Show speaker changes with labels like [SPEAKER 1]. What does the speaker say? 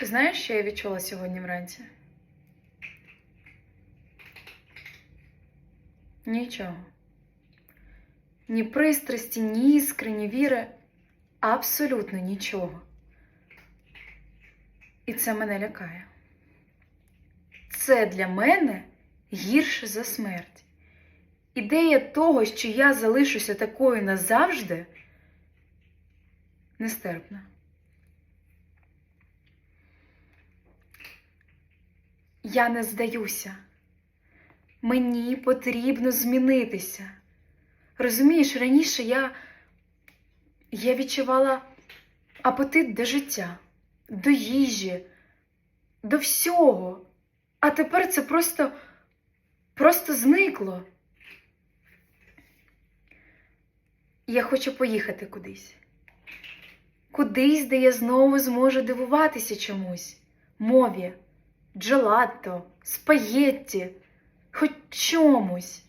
[SPEAKER 1] Знаєш, що я відчула сьогодні вранці? Нічого. Ні пристрасті, ні іскри, ні віри. Абсолютно нічого. І це мене лякає. Це для мене гірше за смерть. Ідея того, що я залишуся такою назавжди, нестерпна. Я не здаюся. Мені потрібно змінитися. Розумієш, раніше я, я відчувала апетит до життя, до їжі, до всього. А тепер це просто, просто зникло. Я хочу поїхати кудись. Кудись, де я знову зможу дивуватися чомусь, мові, джелатто, спагетті, хоч чомусь.